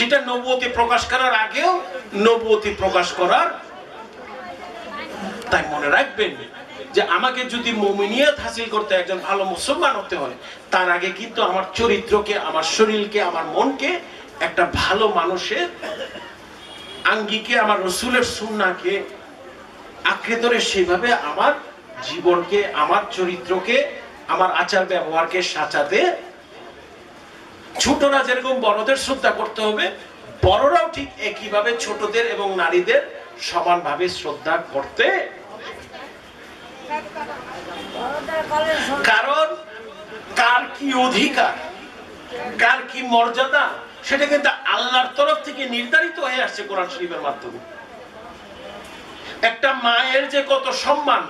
সেটা নবুয়তি প্রকাশ করার আগেও নবুয়তি প্রকাশ করার তাই মনে রাখবেন যে আমাকে যদি মমিনিয়াত হাসিল করতে একজন ভালো মুসলমান হতে হয়, তার আগে কিন্তু আমার চরিত্রকে, আমার শরীরকে, আমার মনকে একটা ভালো মানুষের আঙ্গিকে, আমার রসুলের সুন্নাকে আঁকড়ে ধরে সেইভাবে আমার জীবনকে, আমার চরিত্রকে, আমার আচার ব্যবহারকে সাজাতে ছোটরা যেরকম বড়দের শ্রদ্ধা করতে হবে, বড়রাও ঠিক একইভাবে ছোটদের এবং নারীদের সমানভাবে শ্রদ্ধা করতে কারণ কার কি অধিকার, কার কি মর্যাদা, সেটা কিন্তু আল্লাহর তরফ থেকে নির্ধারিত হয়ে আসছে কোরআন শরীফের মাধ্যমে। একটা মায়ের যে কত সম্মান,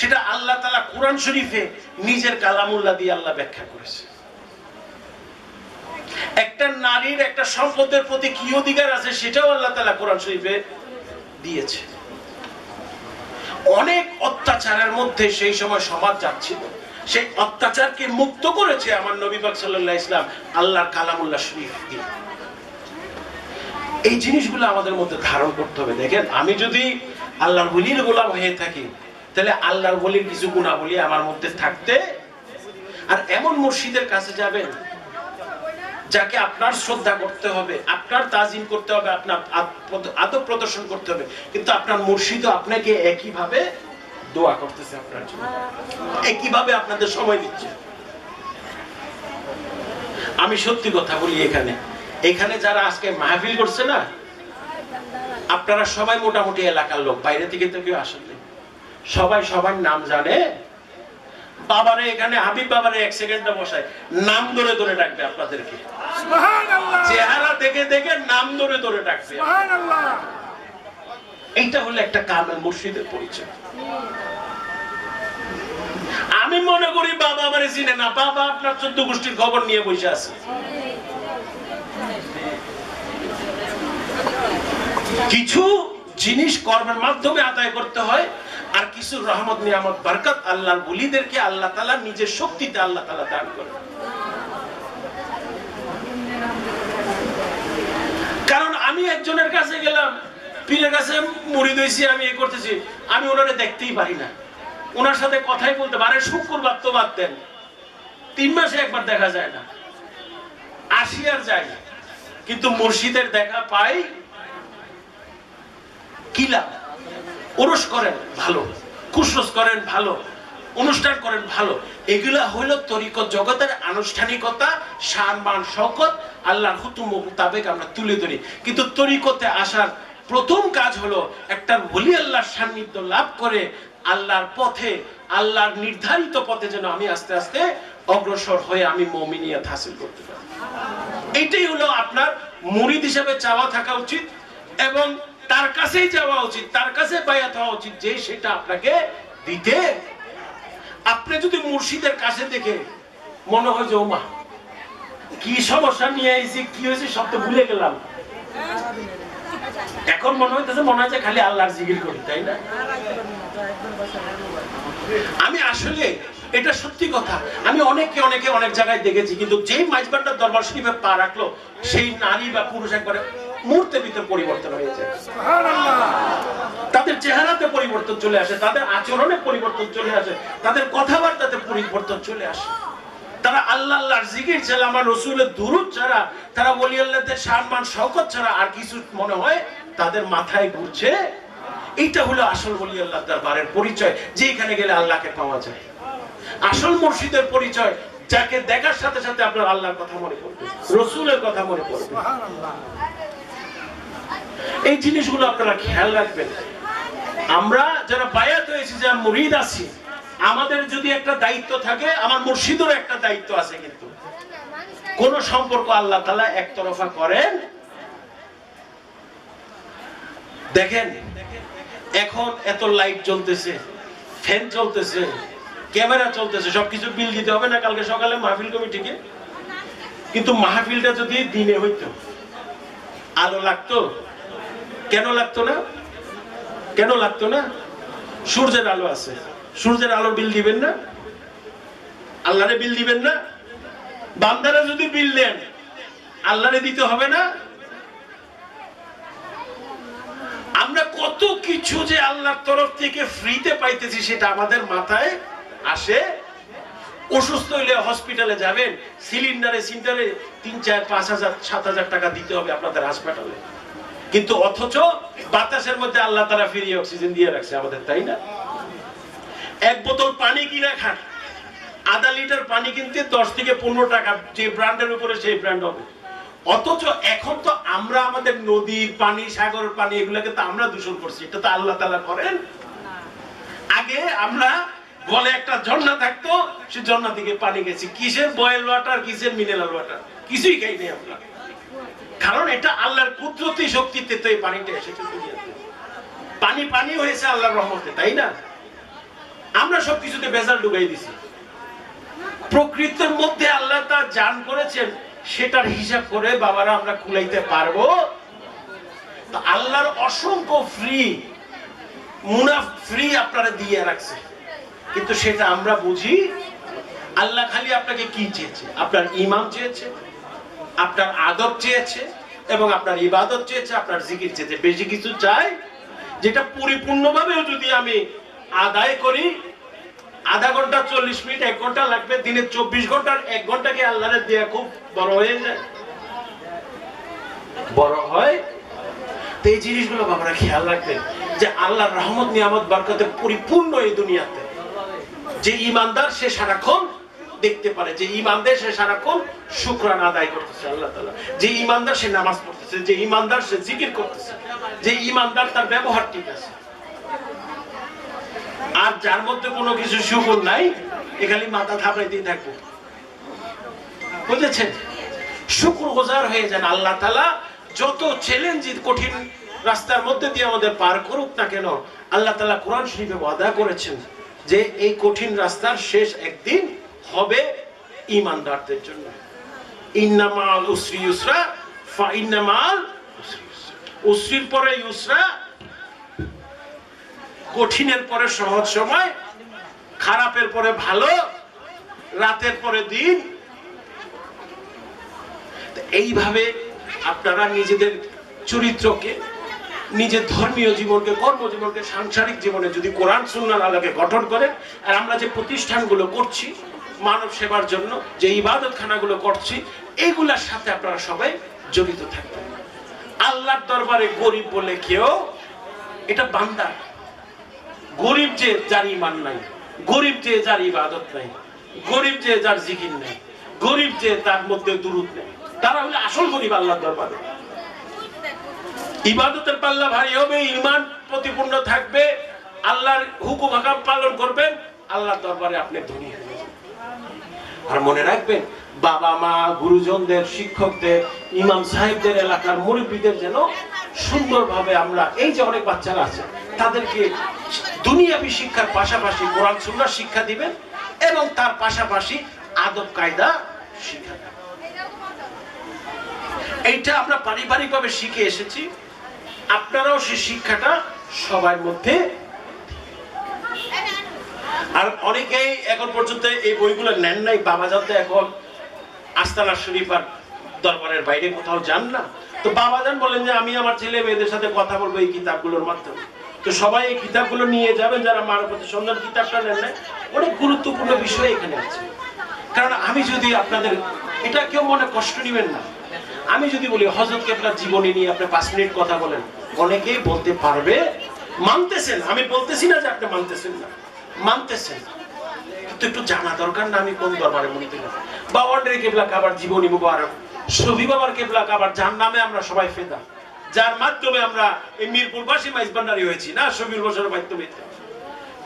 সেটা আল্লাহ তালা কোরআন শরীফে নিজের কালামুল্লাহ দিয়ে আল্লাহ ব্যাখ্যা করেছে। একটা নারীর একটা সম্পদের প্রতি কি অধিকার আছে সেটাও আল্লাহ তালা কোরআন শরীফে দিয়েছে। অনেক অত্যাচারের মধ্যে সেই সময় সমাজ যাচ্ছিল। সেই অত্যাচারকে মুক্ত করেছে আমার নবী পাক সাল্লাল্লাহু ইসলাম আল্লাহর কালামুল্লাহ শরীফ দিয়ে। এই জিনিসগুলো আমাদের মধ্যে ধারণ করতে হবে। দেখেন, আমি যদি আল্লাহর বলির গোলাম হয়ে থাকি, তাহলে আল্লাহর বলির কিছু গুণাবলী আমার মধ্যে থাকতে আর এমন মসজিদের কাছে যাবেন যাকে আপনার শ্রদ্ধা করতে হবে, আপনার তাজিম করতে হবে, আপনার আদব প্রদর্শন করতে হবে, কিন্তু আপনার মুর্শিদও আপনাকে একইভাবে দোয়া করতেছে আপনার জন্য। একইভাবে আপনাদের সময় দিচ্ছে। আমি সত্যি কথা বলি এখানে এখানে যারা আজকে মাহফিল করছে না, আপনারা সবাই মোটামুটি এলাকার লোক, বাইরে থেকে তো কেউ আসেন সবাই সবার নাম জানে বাবারে এখানে হাবিব বাবারে এক সেকেন্ডে বসায়। নাম ধরে ধরে ডাকবে আপনাদেরকে। চেহারা দেখে দেখে নাম ধরে ধরে ডাকবে। এইটা হলো একটা কামেল মুর্শিদের পরিচয়। আমি মনে করি বাবা আমারে চিনে না। বাবা আপনার চোদ্দ গোষ্ঠীর খবর নিয়ে বসে আছে। কিছু জিনিস কর্মের মাধ্যমে আদায় করতে হয়, আর কিছু রহমত, নিয়ামত, বরকত আল্লাহর বলিদেরকে আল্লাহ তালা নিজের শক্তিতে আল্লাহ তালা দান করে কারণ আমি একজনের কাছে গেলাম, পীরের কাছে মুড়ি দইছি আমি এ করতেছি, আমি ওনারে দেখতেই পারি না। ওনার সাথে কথাই বলতে পারে, শুক্রবার তো বাদ দেন। তিন মাসে একবার দেখা যায় না আসি আর যাই কিন্তু মুর্শিদের দেখা পাই কি লাভ ওরস করেন ভালো, কুসরস করেন ভালো, অনুষ্ঠান করেন ভালো। এগুলা হইল তরিকত জগতের আনুষ্ঠানিকতা সম্মান শকত আল্লাহর হুতুম মোতাবেক আমরা তুলে ধরি। কিন্তু তরিকতে আসার প্রথম কাজ হলো একটা বলি আল্লাহর সান্নিধ্য লাভ করে আল্লাহর পথে, আল্লাহর নির্ধারিত পথে যেন আমি আস্তে আস্তে অগ্রসর হয়ে আমি মমিনিয়াত হাসিল করতে পারি। এটাই হলো আপনার মুরিদ হিসেবে চাওয়া থাকা উচিত এবং তার কাছেই যাওয়া উচিত, তার কাছে বায়াত হওয়া উচিত যে সেটা আপনাকে দিতে। আপনি যদি মুর্শিদের কাছে দেখে মনে হয় যে, ওমা, কি সমস্যা নিয়ে আইছি, কি হয়েছে, সব তো ভুলে গেলাম। এখন মনে হইতেছে, মনে হয় যে খালি আল্লাহর জিকির করি, তাই না? আমি আসলে এটা সত্যি কথা, আমি অনেকে অনেকে অনেক জায়গায় দেখেছি, কিন্তু যেই মাইজবান্ডার দরবার শরীফে পা রাখল, সেই নারী বা পুরুষ একবারে মুহূর্তের ভিতর পরিবর্তন হয়ে যায় তাদের চেহারাতে পরিবর্তন চলে আসে তাদের আচরণে পরিবর্তন চলে আসে তাদের কথাবার্তাতে পরিবর্তন চলে আসে। তারা আল্লাহ আল্লাহর জিকির ছাড়া আমার রসুলের দুরুদ ছাড়া তারা বলি আল্লাহদের সম্মান শওকত ছাড়া আর কিছু মনে হয় তাদের মাথায় ঘুরছে। এইটা হলো আসল বলি আল্লাহ দরবারের পরিচয় যে এখানে গেলে আল্লাহকে পাওয়া যায়। আসল মুর্শিদের পরিচয় যাকে দেখার সাথে সাথে আপনার আল্লাহর কথা মনে পড়বে রসুলের কথা মনে পড়বে। এই জিনিসগুলো আপনারা খেয়াল রাখবেন। আমরা যারা বায়াত হয়েছি, যারা মুরিদ আছি, আমাদের যদি একটা দায়িত্ব থাকে, আমার মুর্শিদেরও একটা দায়িত্ব আছে কিন্তু। কোন সম্পর্ক আল্লাহ তালা একতরফা করেন? দেখেন, এখন এত লাইট জ্বলতেছে, ফ্যান চলতেছে ক্যামেরা চলতেছে, সবকিছু বিল দিতে হবে না, কালকে সকালে মাহফিল কমিটিকে কিন্তু মাহফিলটা যদি দিনে হইতো, আলো লাগতো কেন লাগতো না? কেন লাগতো না? সূর্যের আলো আছে। সূর্যের আলোর বিল দিবেন না? আল্লাহরে বিল দিবেন না? বান্দারা যদি বিল দেন, আল্লাহরে দিতে হবে না? আমরা কত কিছু যে আল্লাহর তরফ থেকে ফ্রিতে পাইতেছি সেটা আমাদের মাথায় আসে। অসুস্থ হইলে হসপিটালে যাবেন, সিলিন্ডারে সিলিন্ডারে তিন চার, পাঁচ হাজার, সাত হাজার টাকা দিতে হবে আপনাদের হাসপাতালে। কিন্তু অথচ বাতাসের মধ্যে আল্লাহ তারা ফিরিয়ে অক্সিজেন দিয়ে রাখছে আমাদের, তাই না? এক বোতল পানি কিনা খান। আধা লিটার পানি কিনতে দশ থেকে পনেরো টাকা যে ব্র্যান্ডের উপরে সেই ব্র্যান্ড হবে। অথচ এখন তো আমরা আমাদের নদীর পানি, সাগরের পানি, এগুলোকে তো আমরা দূষণ করছি। এটা তো আল্লাহ তালা করেন? আগে আমরা বলে একটা ঝর্ণা থাকতো, সে ঝর্ণা থেকে পানি গেছি কিসের বয়েল ওয়াটার কিসের মিনারেল ওয়াটার কিছুই খাইনি আমরা। কারণ এটা আল্লাহর কুদরতি শক্তিতে তো এই পানিটা এসেছে পানি পানি হয়েছে আল্লাহর রহমতে, তাই না? আমরা সব কিছুতে বেজাল ঢুকাই দিছি। প্রকৃতির মধ্যে আল্লাহ তা জান করেছেন, সেটার হিসাব করে বাবারা আমরা কুলাইতে পারব। আল্লাহর অসংখ্য ফ্রি মুনাফ ফ্রি আপনারা দিয়ে রাখছে কিন্তু সেটা আমরা বুঝি, আল্লাহ খালি আপনাকে কি চেয়েছে? আপনার ইমাম চেয়েছে? আপনার আদব চেয়েছে এবং আপনার ইবাদত চেয়েছে, আপনার জিকির চেয়েছে। বেশি কিছু চাই, যেটা পরিপূর্ণভাবেও যদি আমি আদায় করি, আধা ঘণ্টা চল্লিশ মিনিট, এক ঘণ্টা লাগবে, দিনে চব্বিশ ঘণ্টার এক ঘন্টাকে আল্লাহরে দেয়া খুব বড় হয়ে যায়। বড় হয়। তো এই জিনিসগুলো বাবারা খেয়াল রাখবেন, যে আল্লাহর রহমত, নিয়ামত বরকতে পরিপূর্ণ এই দুনিয়াতে। যে ইমানদার, সে সারাক্ষণ দেখতে পারে যে ইমানদার সে সারাক্ষণ শুক্রান আদায় করতেছে, আল্লাহ তাআলা। যে ইমানদার সে নামাজ পড়তেছে, যে ইমানদার সে জিকির করতেছে, যে ইমানদার তার ব্যবহার ঠিক আছে। আর যার মধ্যে কোনো কিছু সুগুণ নাই এখানে মাথা থাপড়ে দিয়ে থাকব বুঝেছেন? শুক্র গোজার হয়ে যান আল্লাহ তালা যত চ্যালেঞ্জ কঠিন রাস্তার মধ্যে দিয়ে আমাদের পার করুক না কেন, আল্লাহ তালা কোরআন শরীফে ওয়াদা করেছেন যে এই কঠিন রাস্তার শেষ একদিন হবে ইমানদারদের জন্য। ইন্নামাল উসরি ইউসরা, ফা ইন্নামাল উসরির পরে ইউসরা, কঠিনের পরে সহজ সময়, খারাপের পরে ভালো, রাতের পরে দিন। এইভাবে আপনারা নিজেদের চরিত্রকে, নিজের ধর্মীয় জীবনকে, কর্মজীবনকে, সাংসারিক জীবনে যদি কোরআন সুন্নার আলোকে গঠন করেন, আর আমরা যে প্রতিষ্ঠানগুলো করছি মানব সেবার জন্য যে ইবাদতখানাগুলো করছি এইগুলার সাথে আপনারা সবাই জড়িত থাকবেন আল্লাহর দরবারে গরিব বলে কেউ, এটা বান্দা গরিব যে যার ইমান নাই, গরিব যে যার ইবাদত নাই, গরিব যে যার জিকির নেই, গরিব যে তার মধ্যে দুরুদ নেই, তারা হলে আসল গরিব আল্লাহর দরবারে ইবাদতের পাল্লা ভারী হবে ইমান প্রতিপূর্ণ থাকবে, আল্লাহর হুকুম হাকাম পালন করবেন, আল্লাহর দরবারে আপনি ধনী যাবেন। আর মনে রাখবেন, বাবা মা, গুরুজনদের, শিক্ষকদের, ইমাম সাহেবদের এলাকার মুরব্বীদের যেন সুন্দরভাবে আমরা, এই যে অনেক বাচ্চারা আছে, তাদেরকে দুনিয়াবি শিক্ষার পাশাপাশি কোরআন, সুন্নাহ শিক্ষা দিবেন এবং তার পাশাপাশি আদব, কায়দা শিক্ষা এইটা আমরা পারিবারিকভাবে শিখে এসেছি। আপনারাও সেই শিক্ষাটা সবার মধ্যে আর অনেকেই এখন পর্যন্ত এই বইগুলো নেন নাই, বাবা যাতে এখন আস্তানা শরীফ আর দরবারের বাইরে কোথাও যান না। তো বাবা যান বলেন যে, আমি আমার ছেলে মেয়েদের সাথে কথা বলব এই কিতাবগুলোর মাধ্যমে। তো সবাই এই কিতাবগুলো নিয়ে যাবেন, যারা মানবতী সন্ধান কিতাবটা নেন নাই। অনেক গুরুত্বপূর্ণ বিষয় এখানে আছে। কারণ আমি যদি আপনাদের, এটা কেউ মনে কষ্ট নেবেন না। আমি যদি বলি হজরত কেবলার জীবনী নিয়ে আপনি পাঁচ মিনিট কথা বলেন। অনেকেই বলতে পারবে, মানতেছেন। আমি বলতেছি না যে আপনি মানতেছেন না। মানতেছেন। কিন্তু একটু জানা দরকার না আমি কোন দরবারে মনে দিলাম বা অন্ডের কেবলা কাবার জীবনী মুবারক সবি বাবার কেবলা কাবার, যার নামে আমরা সবাই ফেদা। যার মাধ্যমে আমরা এই মিরপুরবাসী মাইজ ভান্ডারি হয়েছি, না সবির বছরের মাধ্যমে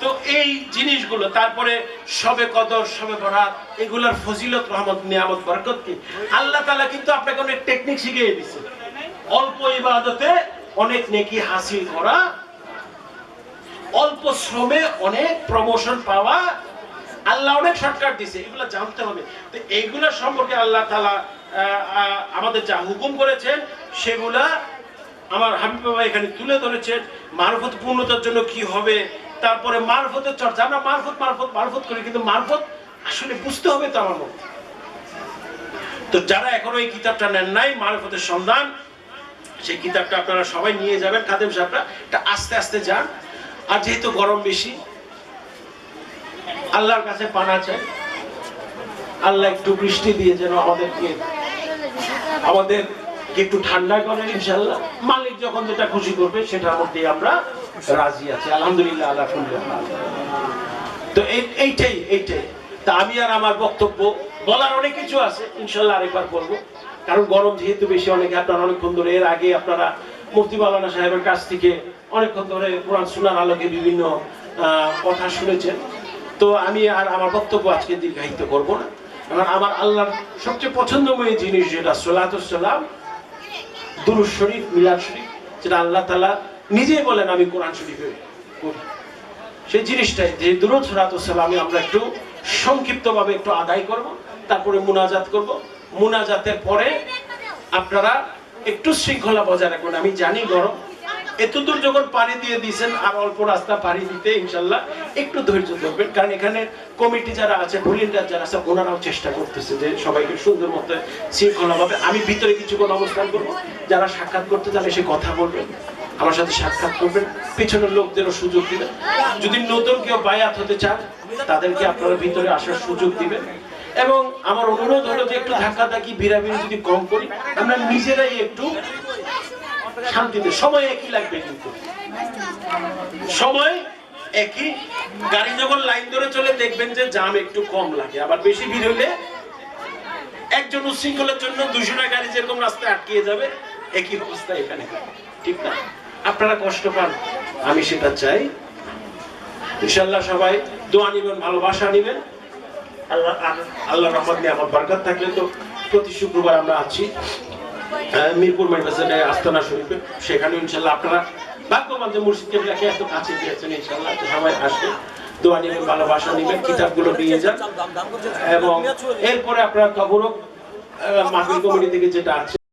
তো এই জিনিসগুলো, তারপরে সবে কদর সবে বরাত, এগুলার ফজিলত, রহমত, নিয়ামত, বরকত কি? আল্লাহ তালা কিন্তু আপনাকে অনেক টেকনিক শিখিয়ে দিচ্ছে অল্প ইবাদতে অনেক নেকি হাসিল করা অল্প শ্রমে অনেক প্রমোশন পাওয়া আল্লাহ অনেক শর্টকাট দিছে এগুলো জানতে হবে। তো এইগুলা সম্পর্কে আল্লাহ আহ, আমাদের যা হুকুম করেছেন সেগুলা আমার হাবিব বাবা এখানে তুলে ধরেছেন মারফত পূর্ণতার জন্য কি হবে তারপরে মারফতের চর্চা আমরা মারফত মারফত মারফত করি কিন্তু মারফত আসলে বুঝতে হবে তো আমার মধ্যে। তো যারা এখনও এই কিতাবটা নেন নাই মারফতের সন্ধান সেই কিতাবটা আপনারা সবাই নিয়ে যাবেন খাদেম সাহেবরা এটা আস্তে আস্তে যান। আর যেহেতু গরম বেশি, আল্লাহর কাছে পানা চাই। আল্লাহ একটু বৃষ্টি দিয়ে যেন আমাদেরকে আমাদের একটু ঠান্ডা করেন ইনশাল্লাহ মালিক যখন যেটা খুশি করবে, সেটার মধ্যে আমরা রাজি আছি। আলহামদুলিল্লাহ, আল্লাহ তো এই- এইটাই এইটাই। তা আমি আর আমার বক্তব্য বলার অনেক কিছু আছে ইনশাল্লাহ আরেকবার বলব। কারণ গরম যেহেতু বেশি, অনেকে আপনারা অনেকক্ষণ ধরে এর আগে আপনারা মুফতি মাওলানা সাহেবের কাছ থেকে অনেকক্ষণ ধরে কোরআন সুনার আলোকে বিভিন্ন কথা শুনেছেন। তো আমি আর আমার বক্তব্য আজকে দীর্ঘায়িত করব না। কারণ আমার আল্লাহর সবচেয়ে পছন্দময় জিনিস যেটা সোলাতুসাল্লাম দুরুদ শরীফ, মিলাদ শরীফ, যেটা আল্লাহ তালা নিজেই বলেন, আমি কোরআন শরীফে করি সেই জিনিসটাই, যে দুরুদ সালামি আমরা একটু সংক্ষিপ্তভাবে একটু আদায় করব, তারপরে মুনাজাত করব। মুনাজাতের পরে আপনারা একটু শৃঙ্খলা বজায় রাখবেন। আমি জানি গরম এতদূর যখন পাড়ি দিয়ে দিয়েছেন, আর অল্প রাস্তা পাড়ি দিতে ইনশাল্লাহ একটু ধৈর্য ধরবেন। কারণ এখানে কমিটি যারা আছে ভলিন্টার যারা আছে, ওনারাও চেষ্টা করতেছে যে সবাইকে সুন্দর মতো শৃঙ্খলাভাবে আমি ভিতরে কিছুক্ষণ অবস্থান করব। যারা সাক্ষাৎ করতে চান, এসে কথা বলবেন। আমার সাথে সাক্ষাৎ করবেন। পেছনের লোকদেরও সুযোগ দিবেন। যদি নতুন কেউ বায়াত হতে চান, তাদেরকে আপনারা ভিতরে আসার সুযোগ দিবেন। এবং আমার অনুরোধ হলো যে একটু ধাক্কা ধাক্কি ভিড়াভিড়ি যদি কম করি, আমরা নিজেরাই একটু শান্তিতে, সময় একই লাগবে কিন্তু। সময় একই। গাড়ি যখন লাইন ধরে চলে, দেখবেন যে জাম একটু কম লাগে। আবার বেশি ভিড় হলে একজন উচ্ছৃঙ্খলের জন্য দুশোটা গাড়ি যেরকম রাস্তায় আটকিয়ে যাবে, একই অবস্থা এখানে। ঠিক না? আপনারা কষ্ট পান, আমি সেটা চাই। ইনশাল্লাহ সবাই দোয়া নিবেন, ভালোবাসা নিবেন। আল্লাহ আল্লাহ রহমত নিয়ে আমার বরকত থাকলে তো প্রতি শুক্রবার আমরা আছি। মিরপুর মেডিকেল আস্তানা শরীফে। সেখানে ইনশাল্লাহ আপনারা ভাগ্যবান যে মুর্শিদ কেবলাকে এত কাছে দিয়েছেন, ইনশাল্লাহ সবাই আসবে। দোয়া নেবেন, ভালোবাসা নিবেন, কিতাবগুলো নিয়ে যান। এবং এরপরে আপনারা তবরক মাহফিল কমিটি থেকে যেটা আছে